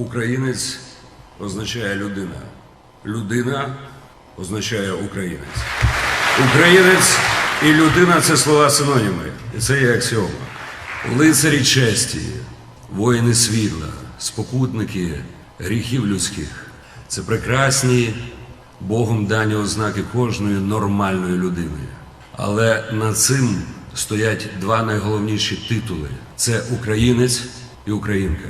Українець означає людина. Людина означає українець. Українець і людина це слова синоніми. І це є аксіома. Лицарі честі, воїни світла, спокутники гріхів людських. Це прекрасні Богом дані ознаки кожної нормальної людини. Але над цим стоять два найголовніші титули: це українець і українка.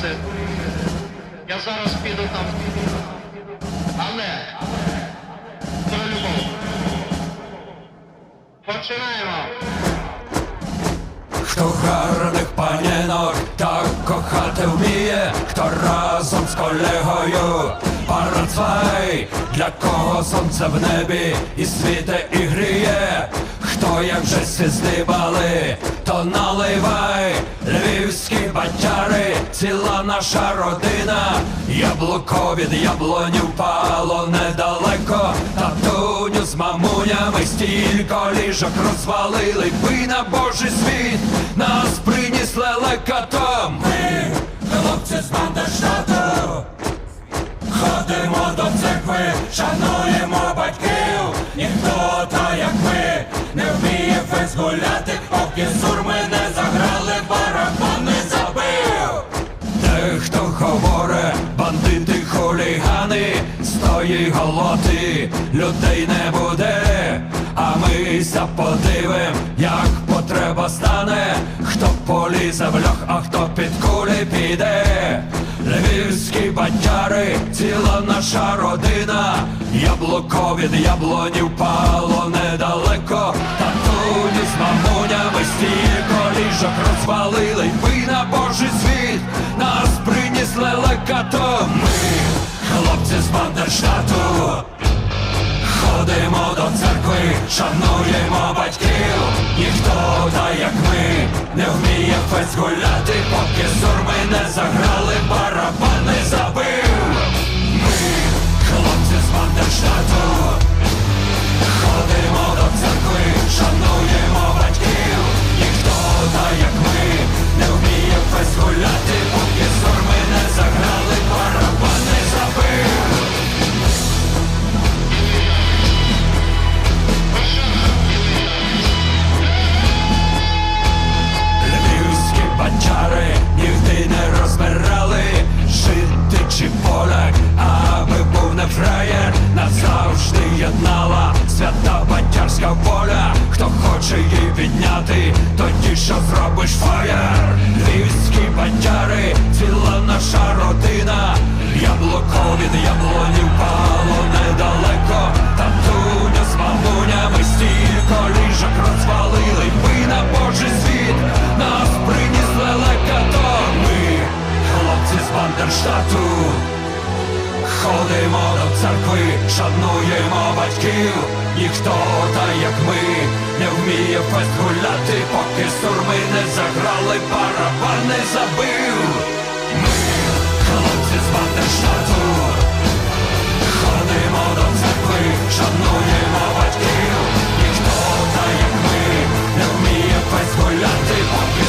За. Я зараз піду там. Але про любов. Починаємо. Хто гарних панінок так кохати вміє, хто разом з колегою парацвай, для кого сонце в небі і світе і гріє, хто як вже всі здибали, то наливай, львівські батяри, ціла наша родина, яблуко від яблоні впало недалеко, татуню з мамунями стільки ліжок розвалили, ви на Божий світ нас приніс лелекатом. Ми, хлопці з Бандерштату, ходимо до церкви, шануємо батьків, ніхто та як ми не вміє фест гуляти, поки сурми не заграли, барабан не забив. Дехто говорить, бандити хулігани, стої голоти, людей не буде. А ми подивим, як потреба стане, хто полізе в льох, а хто під кулі піде. Львівські батяри, ціла наша родина, яблуко від яблоні впало недалеко, татуні з мамунями стільки ліжок розвалили, ви на Божий світ нас приніс лелекато. Ми, хлопці з Бандерштату, ходимо до церкви, шануємо батьків, ніхто та як ми не вміє фест гуляти, поки сурми не заграли, що зробиш фаєр? Львівські бандяри, ціла наша родина фест гуляти, поки сурми не заграли, барабан не забив. Ми, хлопці з Бандерштату, ходимо до церкви, шануємо батьків, ніхто та як ми не вміє фест гуляти, поки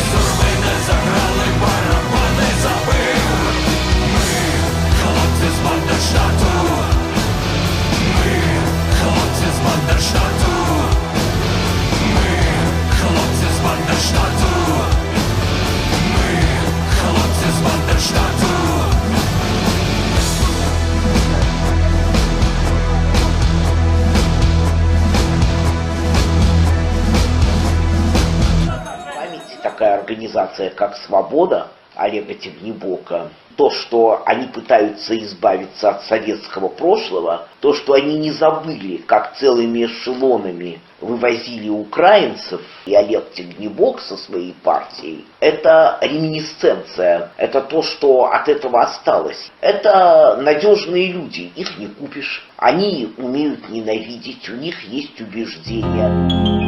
организация, как «Свобода» Олега Тегнебока, то, что они пытаются избавиться от советского прошлого, то, что они не забыли, как целыми эшелонами вывозили украинцев, и Олег Тегнебок со своей партией, это реминисценция, это то, что от этого осталось. Это надежные люди, их не купишь. Они умеют ненавидеть, у них есть убеждения.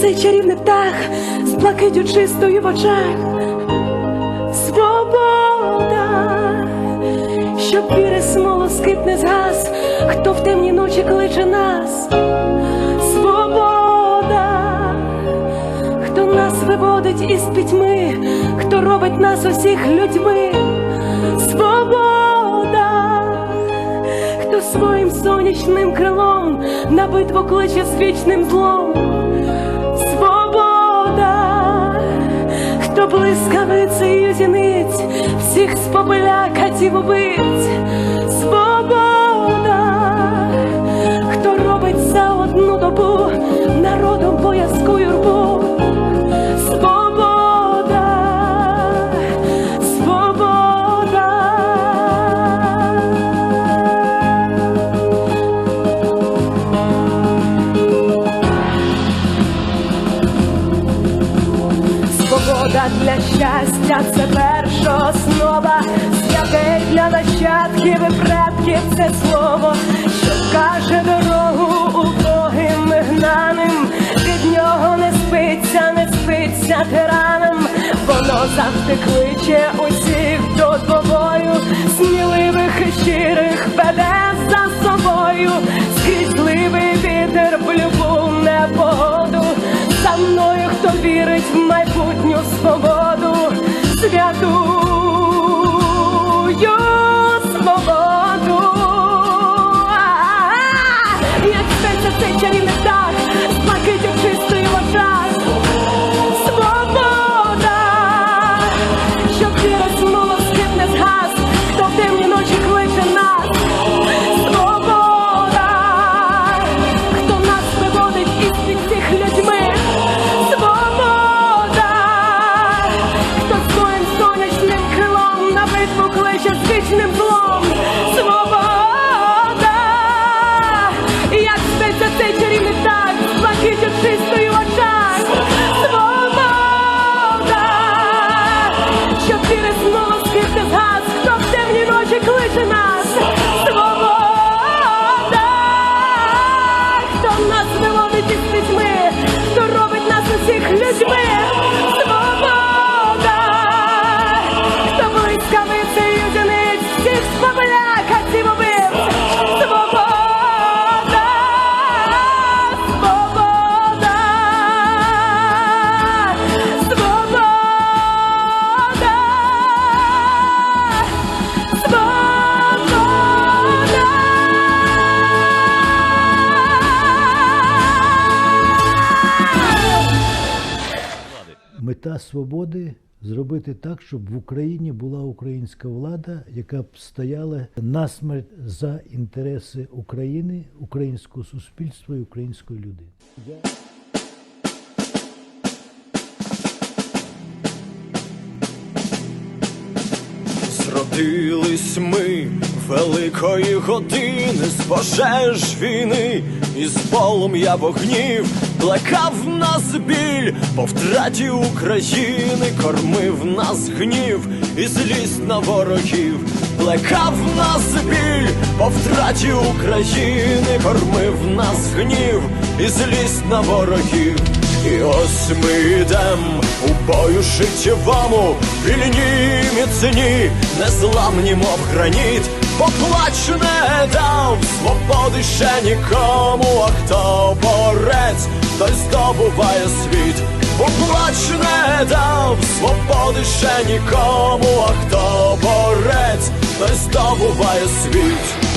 Цей чарівний птах з блакитю чистою в очах. Свобода, щоб віри смолоскип не згас, хто в темні ночі кличе нас. Свобода, хто нас виводить із пітьми, хто робить нас усіх людьми. Свобода, хто своїм сонячним крилом на битву кличе з вічним злом. Хто блискавицею зіниць, всіх спопиля катів убивць. Свобода, хто робить за одну добу народом боязку юрбу. Це перша основа, святе для нащадків і предків це слово, що каже дорогу убогим гнаним, від нього не спиться, не спиться тиранам, воно завжди кличе усіх до двобою, сміливих і щирих веде за собою, скрізь зливий вітер в любу непогоду. resgatou. Свободи зробити так, щоб в Україні була українська влада, яка б стояла насмерть за інтереси України, українського суспільства і української людини. Зродились ми великої години з пожеж війни, і з полум'я вогнів плекав нас біль по втраті України, кормив нас гнів і злість на ворогів, плекав нас біль по втраті України, кормив нас гнів і злість на ворогів. І ось ми йдем у бою життєвому, вільні міцні, незламні, мов граніт, поплач не дав свободи ще нікому, а хто борець, той здобуває світ, поплач не дав свободи ще нікому, а хто борець, той здобуває світ,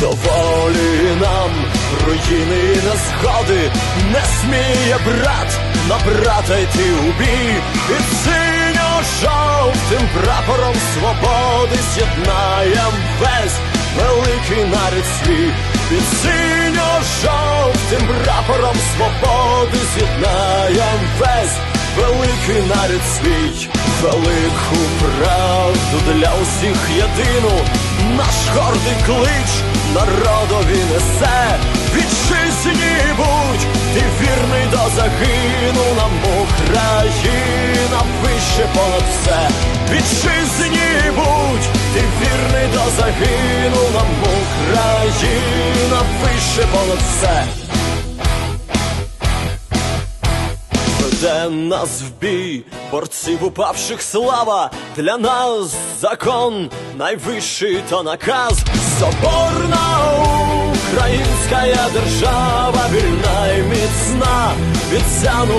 Доволі нам руїни і незгоди не сміє брат на брата йти у бій. Під синьо-жовтим прапором свободи з'єднаєм весь великий нарід свій. Під синьо-жовтим прапором свободи з'єднаєм весь великий нарід свій, велику правду для усіх єдину, наш гордий клич народові несе, вітчизні будь, ти вірний до загину, нам Україна вище понад все, вітчизні будь, ти вірний до загину, нам Україна вище понад все. Веде нас в бій, борців упавших слава, для нас закон найвищий то наказ, соборна українська держава, вільна і міцна, від сяну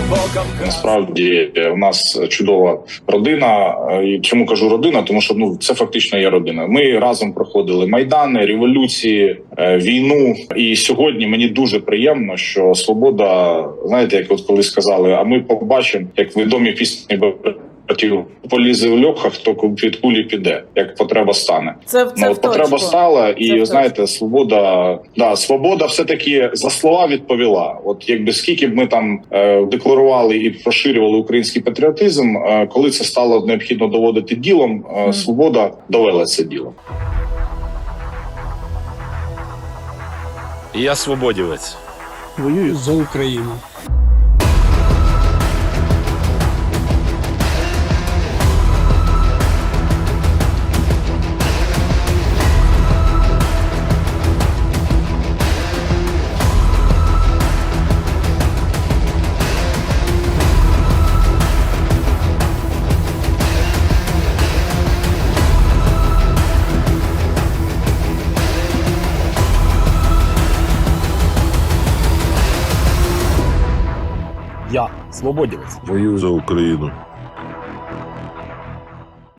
Насправді е, у нас чудова родина. Е, І чому кажу родина? Тому що ну це фактично є родина. Ми разом проходили майдани, революції, е, війну. І сьогодні мені дуже приємно, що свобода, знаєте, як от коли сказали, а ми побачимо, як відомі пісні братів полізе в льохах, то під кулі піде, як потреба стане. Це, це ну, в потреба точку. стала, і точку. знаєте, свобода, да, свобода все таки за слова відповіла. От якби скільки б ми там е, декларували і поширювали український патріотизм, е, коли це стало необхідно доводити ділом, е, свобода довела це діло. Я свободівець. Воюю за Україну. Свободівець. Воюю за Україну.